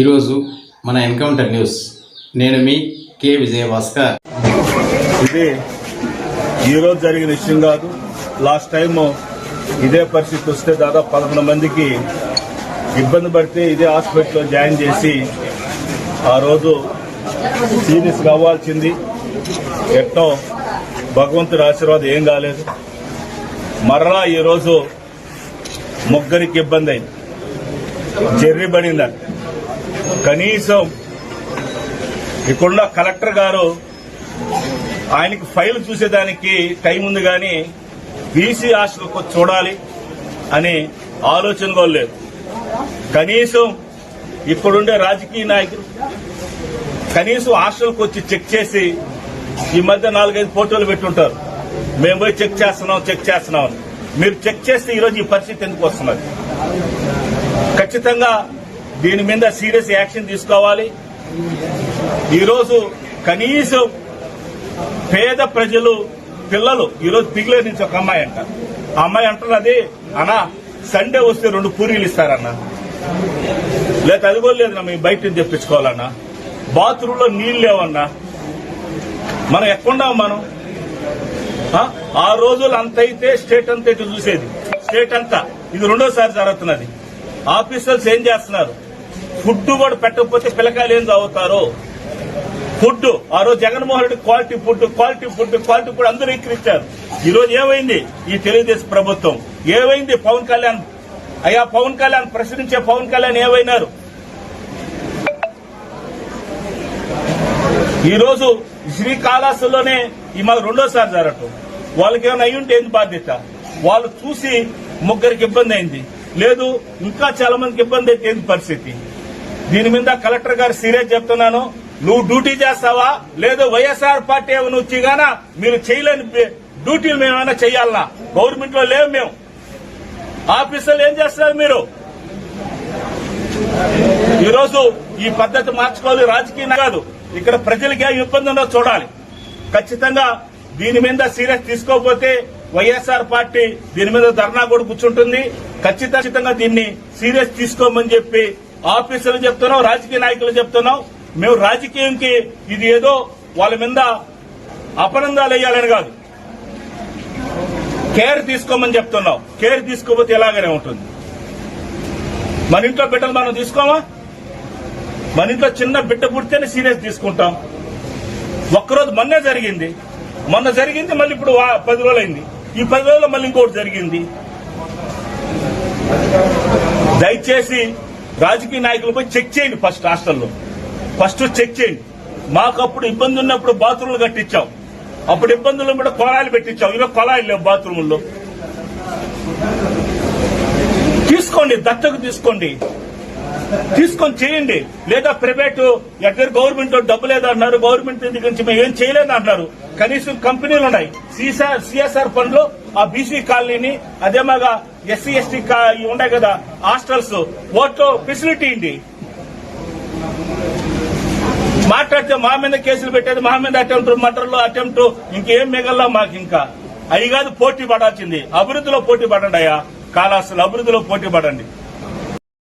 ఈరోజు మన encounter news. నేను మీ కె విజయభాస్కర్. ఇది ఈరోజు జరిగిన విషయం కాదు. లాస్ట్ టైం ఇదే పరిస్థితి వస్తే దాదాపు పదకొండు మందికి ఇబ్బంది పడితే ఇదే హాస్పిటల్లో జాయిన్ చేసి ఆ రోజు సీరియస్ కావాల్సింది. ఎట్టో భగవంతుడి ఆశీర్వాదం ఏం కాలేదు. మరలా ఈరోజు ముగ్గురికి ఇబ్బంది అయింది. జర్రి పడిందంట కనీసం ఇక్కడున్న కలెక్టర్ గారు ఆయనకి ఫైల్ చూసేదానికి టైం ఉంది కానీ బీసీ హాస్టల్కి వచ్చి చూడాలి అని ఆలోచన కూడా లేదు. కనీసం ఇక్కడుండే రాజకీయ నాయకులు కనీసం హాస్టల్కి వచ్చి చెక్ చేసి ఈ మధ్య నాలుగైదు ఫోటోలు పెట్టుంటారు. మేము పోయి చెక్ చేస్తున్నాం చెక్ చేస్తున్నాం అని. మీరు చెక్ చేస్తే ఈరోజు ఈ పరిస్థితి ఎందుకు వస్తున్నది? ఖచ్చితంగా దీని మీద సీరియస్ యాక్షన్ తీసుకోవాలి. ఈరోజు కనీసం పేద ప్రజలు పిల్లలు ఈరోజు పిగిలే నుంచి ఒక అమ్మాయి అంట. ఆ అమ్మాయి అంటున్నది అన్నా సండే వస్తే రెండు పూరీలు ఇస్తారన్న. లేదా అది కూడా లేదన్నా మేము బయట నుంచి తెప్పించుకోవాలన్నా. బాత్రూంలో నీళ్ళు లేవన్నా. మనం ఎక్కడున్నాం మనం? ఆ? రోజులు అంత అయితే స్టేట్ అంతా ఇటు చూసేది. స్టేట్ అంతా. ఇది రెండోసారి జరుగుతున్నది. ఆఫీసర్స్ ఏం చేస్తున్నారు? ఫుడ్ కూడా పెట్టకపోతే పిల్లకాయలు ఏం చదువుతారు ఫుడ్. ఆ రోజు Jaganmohan Reddy quality food quality food quality food అందరూ ఎక్కిరించారు ఈ రోజు ఏమైంది? ఈ తెలుగుదేశం ప్రభుత్వం. ఏమైంది? పవన్ కళ్యాణ్. అయ్యా పవన్ కళ్యాణ్ ప్రశ్నించే పవన్ కళ్యాణ్ ఏమైనారు? ఈ రోజు శ్రీకాళహస్తిలోనే ఈ మాకు రెండోసారి జరగటం. వాళ్ళకి ఏమైనా అయ్యుంటే ఏంది బాధ్యత? వాళ్ళు చూసి ముగ్గురికి ఇబ్బంది అయింది. లేదు ఇంకా చాలా మందికి ఇబ్బంది అయితే ఏంది పరిస్థితి? దీని మీద కలెక్టర్ గారు సీరియస్ చెప్తున్నాను. నువ్వు డ్యూటీ చేస్తావా? లేదు వైఎస్ఆర్ పార్టీ ఏమైనా వచ్చి గానా మీరు చేయలేని డ్యూటీలు మేమైనా చేయాలనా? గవర్నమెంట్లో లేవు మేము. ఆఫీసులు ఏం చేస్తున్నారు మీరు? ఈరోజు ఈ పద్ధతి మార్చుకోవాలి రాజకీయం కాదు. ఇక్కడ ప్రజలకి ఏ ఇబ్బంది ఉందో చూడాలి. ఖచ్చితంగా దీని మీద సీరియస్ తీసుకోకపోతే వైఎస్ఆర్ పార్టీ దీని మీద ధర్నా కూడా కూర్చుంటుంది. ఖచ్చితంగా దీన్ని సీరియస్ తీసుకోమని చెప్పి ఆఫీసర్లు చెప్తున్నాం రాజకీయ నాయకులు చెప్తున్నాం మేము రాజకీయంకి ఇది ఏదో వాళ్ళ మీద అపనందాలు వేయాలని కాదు. కేర్ తీసుకోమని చెప్తున్నాం కేర్ తీసుకోకపోతే ఎలాగనే ఉంటుంది? మన ఇంట్లో బిడ్డలు మనం తీసుకోమా? మన ఇంట్లో చిన్న బిడ్డ పుడితేనే సీరియస్ తీసుకుంటాం. ఒక్కరోజు మొన్నే జరిగింది. మొన్న జరిగింది మళ్ళీ ఇప్పుడు వా- పది రోజులైంది. ఈ పది రోజుల్లో మళ్ళీ ఇంకోటి జరిగింది. దయచేసి రాజకీయ నాయకులు పోయి చెక్ చేయండి ఫస్ట్ హాస్టల్లో ఫస్ట్ చెక్ చేయండి. మాకు అప్పుడు ఇబ్బంది ఉన్నప్పుడు బాత్రూమ్లు కట్టించాం. అప్పుడు ఇబ్బందులు కూడా కొలాయిలు పెట్టించాం. ఇవే కొలాయిలు లేవు బాత్రూముల్లో. తీసుకోండి దత్తకు తీసుకోండి. తీసుకొని చేయండి. లేదా ప్రైవేట్ ఎక్కడ గవర్నమెంట్ డబ్బు లేదన్నారు గవర్నమెంట్ దగ్గర నుంచి మేము ఏం చేయలేదు అంటున్నారు కనీసం కంపెనీలు ఉన్నాయి. సిఎస్ఆర్ సిఎస్ఆర్ ఫండ్లు ఆ బీసీ కాలనీని అదేమాగా ఎస్సీ ఎస్టీ ఇవి కదా హాస్టల్స్ వాటిలో ఫెసిలిటీ ఇండి మాట్లాడితే మా మీద కేసులు పెట్టేది మా మీద అటెంప్ట్ మటర్లు అటెంప్ట్ ఇంకేం మిగల్లా మాకు ఇంకా అవి కాదు పోటీ పడాల్సింది. అభివృద్ధిలో పోటీ పడండి అయ్యా. కాలాస్తులు అభివృద్ధిలో పోటీ పడండి.